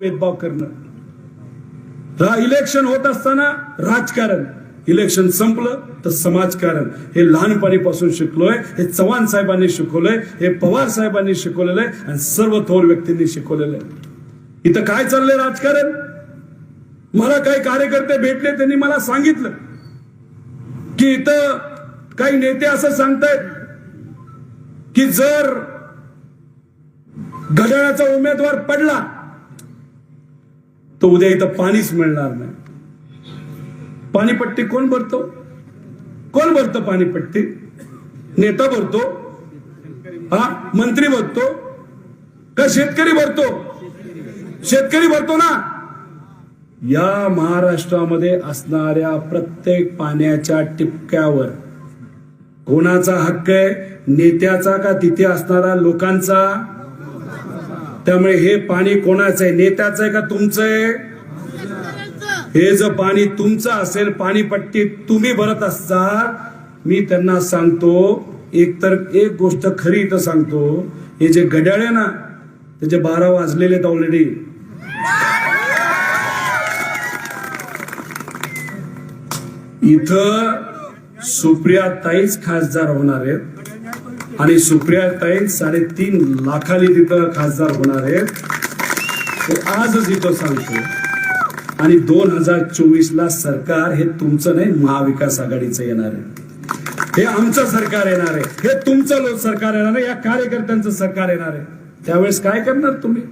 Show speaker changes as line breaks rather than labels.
भेदभाव करणं इलेक्शन होत असताना राजकारण. इलेक्शन संपलं तर समाजकारण. हे लहानपणीपासून शिकलोय हे चव्हाण साहेबांनी शिकवलंय हे पवार साहेबांनी शिकवलेलं आहे आणि सर्व थोर व्यक्तींनी शिकवलेलं आहे इथं काय चाललंय राजकारण? मला काही कार्यकर्ते भेटले त्यांनी मला सांगितलं. की इथं काही नेते असं सांगतायत की जर घड्याळाचा उमेदवार पडला तर उद्या इथं पाणीच मिळणार नाही. पाणीपट्टी कोण भरतो? कोण भरतं पाणीपट्टी? नेता भरतो? हा? मंत्री भरतो? का शेतकरी भरतो? शेतकरी भरतो ना? या महाराष्ट्रामध्ये असणाऱ्या प्रत्येक पाण्याच्या टिपक्यावर कोणाचा हक्क आहे? नेत्याचा का तिथे असणारा लोकांचा? त्यामुळे हे पाणी कोणाचं आहे? नेत्याचं आहे का तुमचं आहे? हे जर पाणी तुमचं असेल पाणीपट्टी तुम्ही भरत असता मी त्यांना सांगतो एक तर एक गोष्ट खरी इथं सांगतो हे जे घड्याळ आहे ना त्याचे बारा वाजलेले आहेत ऑलरेडी इथं सुप्रिया ताईच खासदार होणार आहेत. आणि सुप्रिया ताई साडेतीन लाखाली तिथं खासदार होणार आहेत. ते आजच इथं सांगतो. आणि दोन हजार चोवीस ला सरकार हे तुमचं नाही महाविकास आघाडीचं येणार आहे. हे आमचं सरकार येणार आहे. हे तुमचं सरकार येणार आहे. या कार्यकर्त्यांचं सरकार येणार आहे. त्यावेळेस काय करणार तुम्ही?